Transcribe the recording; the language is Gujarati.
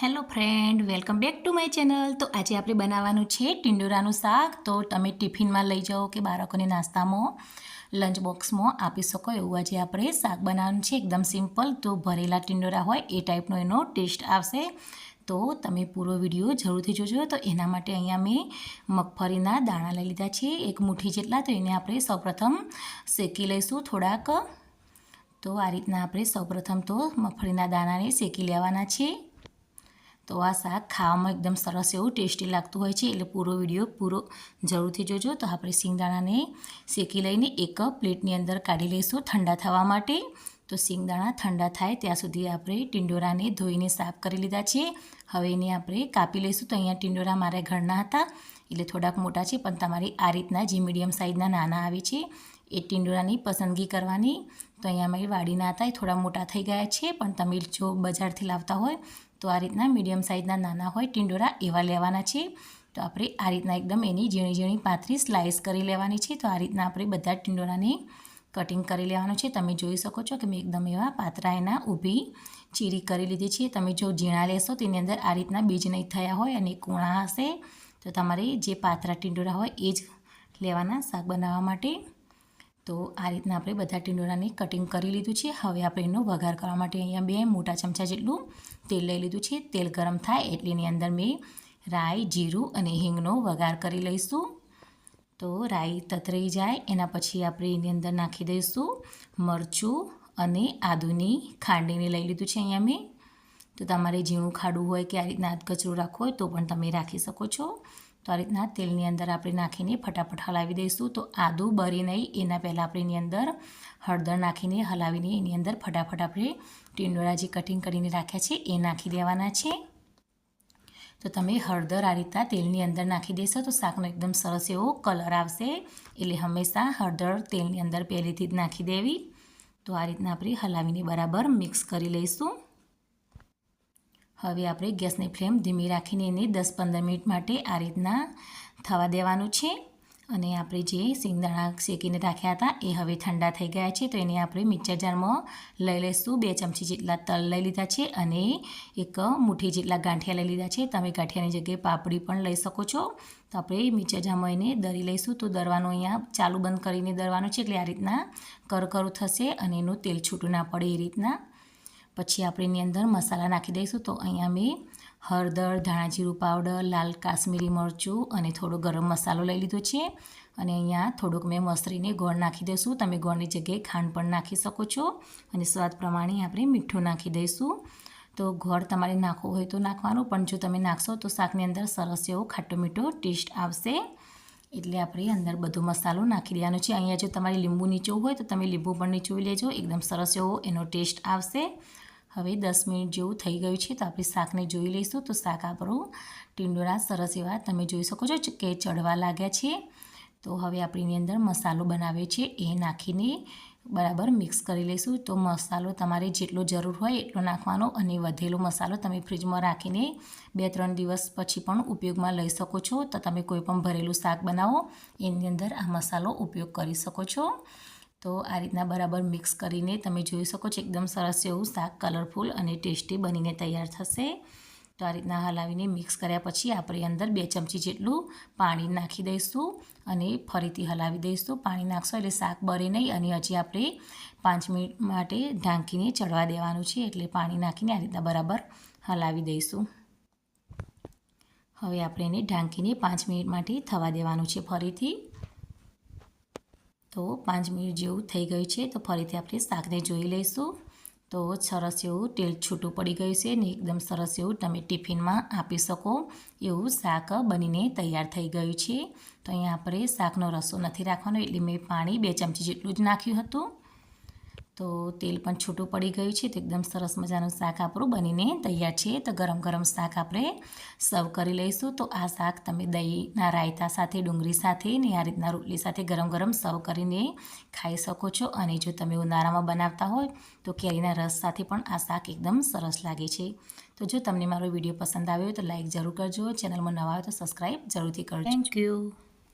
Hello friend welcome back to my channel તો આજે આપણે બનાવવાનું છે ટિંડોરાનું શાક. તો તમે ટિફિનમાં લઈ જાઓ કે બાળકોને નાસ્તામાં લંચ બોક્સમાં આપી શકો એવું આજે આપણે શાક બનાવવાનું છે. એકદમ સિમ્પલ તો ભરેલા ટિંડોરા હોય એ ટાઈપનો એનો ટેસ્ટ આવશે. તો તમે પૂરો વીડિયો જરૂરથી જોજો. તો એના માટે અહીંયા મેં મગફળીના દાણા લઈ લીધા છે. એક મુઠ્ઠી જેટલા. તો એને આપણે સૌપ્રથમ શેકી લઈશું થોડાક. તો આ રીતના આપણે સૌપ્રથમ તો મગફળીના દાણાને શેકી લેવાના છે. તો આ શાક ખાવામાં એકદમ સરસ એવું ટેસ્ટી લાગતું હોય છે, એટલે પૂરો વીડિયો પૂરો જરૂરથી જોજો. તો આપણે સિંગદાણાને શેકી લઈને એક પ્લેટની અંદર કાઢી લઈશું ઠંડા થવા માટે. તો સિંગદાણા ઠંડા થાય ત્યાં સુધી આપણે ટિંડોરાને ધોઈને સાફ કરી લીધા છે હવે એને આપણે કાપી લઈશું. તો અહીંયા ટિંડોરા મારા ઘરના હતા, એટલે થોડાક મોટા છે, પણ તમારી આ રીતના જે મીડિયમ સાઇઝના નાના આવે છે, એ ટિંડોરાની પસંદગી કરવાની. તો અહીંયા મારી વાડીના હતા, એ થોડા મોટા થઈ ગયા છે, પણ તમે જો બજારથી લાવતા હોય તો આ રીતના મીડિયમ સાઇઝના નાના હોય ટીંડોરા એવા લેવાના છે તો આપણે આ રીતના એકદમ એની ઝીણી ઝીણી પાથરી સ્લાઇસ કરી લેવાની છે. તો આ રીતના આપણે બધા ટિંડોરાને કટિંગ કરી લેવાનું છે. તમે જોઈ શકો છો કે મેં એકદમ એવા પાતરા એના ઊભી ચીરી કરી લીધી છે. તમે જો ઝીણા લેશો તેની અંદર આ રીતના બીજ નહીં થયા હોય અને કૂણા હશે તો તમારે જે પાતરા ટીંડોરા હોય એ જ લેવાના શાક બનાવવા માટે. તો આ રીતના આપણે બધા ટીંડોરાને કટિંગ કરી લીધું છે. હવે આપણે એનો વઘાર કરવા માટે અહીંયા બે મોટા ચમચા જેટલું તેલ લઈ લીધું છે. તેલ ગરમ થાય એટલે એની અંદર મેં રાઈ, જીરું અને હિંગનો વઘાર કરી લઈશું. તો રાઈ તતરાઈ જાય, એના પછી આપણે એની અંદર નાખી દઈશું મરચું અને આદુની ખાંડીને લઈ લીધું છે અહીંયા મેં. તો તમારે ઝીણું ખાડું હોય કે આ રીતના કચરું રાખવું હોય તો પણ તમે રાખી શકો છો. તો આ રીતના તેલની અંદર આપણે નાખીને ફટાફટ હલાવી દઈશું. તો આદું, બરી નહીં, એના પહેલાં આપણે એની અંદર હળદર નાખીને હલાવીને એની અંદર ફટાફટ આપણે ટીંડોળા જે કટિંગ કરીને રાખ્યા છે એ નાખી દેવાના છે. તો તમે હળદર આ રીતના તેલની અંદર નાખી દેશો તો શાકનો એકદમ સરસ એવો કલર આવશે. એટલે હંમેશા હળદર તેલની અંદર પહેલેથી જ નાખી દેવી. તો આ રીતના આપણે હલાવીને બરાબર મિક્સ કરી લઈશું. હવે આપણે ગેસની ફ્લેમ ધીમી રાખીને એને દસ પંદર મિનિટ માટે આ રીતના થવા દેવાનું છે. અને આપણે જે સિંગદાણા શેકીને રાખ્યા હતા એ હવે ઠંડા થઈ ગયા છે. તો એને આપણે મિક્સર જારમાં લઈ લઈશું. બે ચમચી જેટલા તલ લઈ લીધા છે અને એક મુઠ્ઠી જેટલા ગાંઠિયા લઈ લીધા છે. તમે ગાંઠિયાની જગ્યાએ પાપડી પણ લઈ શકો છો. તો આપણે મિક્સર જારમાં એને દરી લઈશું. તો દરવાનું અહીંયા ચાલુ બંધ કરીને દરવાનું છે. એટલે આ રીતના કરકરું થશે અને એનું તેલ છૂટું ના પડે એ રીતના. પછી આપણે એની અંદર મસાલા નાખી દઈશું. તો અહીંયા મેં હળદર ધાણાજીરું પાવડર, લાલ કાશ્મીરી મરચું અને થોડો ગરમ મસાલો લઈ લીધો છે. અને અહીંયા થોડુંક મેં મસરીને ગોળ નાખી દઈશું. તમે ગોળની જગ્યાએ ખાંડ પણ નાખી શકો છો. અને સ્વાદ પ્રમાણે આપણે મીઠું નાખી દઈશું. તો ગોળ તમારે નાખવો હોય તો નાખવાનું, પણ જો તમે નાખશો તો શાકની અંદર સરસ એવો ખાટો મીઠો ટેસ્ટ આવશે. એટલે આપણે અંદર બધો મસાલો નાખી દેવાનો છે. અહીંયા જો તમારે લીંબુ નીચોવું હોય તો તમે લીંબુ પણ નીચોવી લેજો. એકદમ સરસ એવો એનો ટેસ્ટ આવશે. હવે દસ મિનિટ જેવું થઈ ગયું છે તો આપણે શાકને જોઈ લઈશું. તો શાક આપણું ટીંડોરા સરસ એવા તમે જોઈ શકો છો કે ચડવા લાગ્યા છે. તો હવે આપણીની અંદર મસાલો બનાવે છે એ નાખીને બરાબર મિક્સ કરી લઈશું. તો મસાલો તમારે જેટલો જરૂર હોય એટલો નાખવાનો અને વધેલો મસાલો તમે ફ્રીજમાં રાખીને બે ત્રણ દિવસ પછી પણ ઉપયોગમાં લઈ શકો છો. તો તમે કોઈ પણ ભરેલું શાક બનાવો, એની અંદર આ મસાલો ઉપયોગ કરી શકો છો. તો આ રીતના બરાબર મિક્સ કરીને તમે જોઈ શકો છો, એકદમ સરસ એવું શાક કલરફુલ અને ટેસ્ટી બનીને તૈયાર થશે. તો આ રીતના હલાવીને મિક્સ કર્યા પછી આપણે અંદર બે ચમચી જેટલું પાણી નાખી દઈશું અને ફરીથી હલાવી દઈશું. પાણી નાખશો એટલે શાક બરે નહીં અને હજી આપણે પાંચ મિનિટ માટે ઢાંકીને ચડવા દેવાનું છે એટલે પાણી નાખીને આ રીતના બરાબર હલાવી દઈશું. હવે આપણે એને ઢાંકીને પાંચ મિનિટ માટે થવા દેવાનું છે ફરીથી. તો પાંચ મિનિટ જેવું થઈ ગયું છે, તો ફરીથી આપણે શાકને જોઈ લઈશું. તો સરસ એવું તેલ છૂટું પડી ગયું છે ને એકદમ સરસ એવું તમે ટિફિનમાં આપી શકો એવું શાક બનીને તૈયાર થઈ ગયું છે. તો અહીંયા આપણે શાકનો રસો નથી રાખવાનો, એટલે મેં પાણી બે ચમચી જેટલું જ નાખ્યું હતું. તો તેલ પણ છૂટું પડી ગયું છે તો એકદમ સરસ મજાનું શાક આપણું બનીને તૈયાર છે. તો ગરમ ગરમ શાક આપણે સર્વ કરી લઈશું. તો આ શાક તમે દહીંના રાયતા સાથે, ડુંગળી સાથે ને આ રીતના રોટલી સાથે ગરમ ગરમ સર્વ કરીને ખાઈ શકો છો. અને જો તમે ઉનાળામાં બનાવતા હોય તો કેરીના રસ સાથે પણ આ શાક એકદમ સરસ લાગે છે. તો જો તમને મારો વીડિયો પસંદ આવ્યો તો લાઇક જરૂર કરજો. ચેનલમાં નવા હોય તો સબસ્ક્રાઈબ જરૂરથી કરજો. Thank you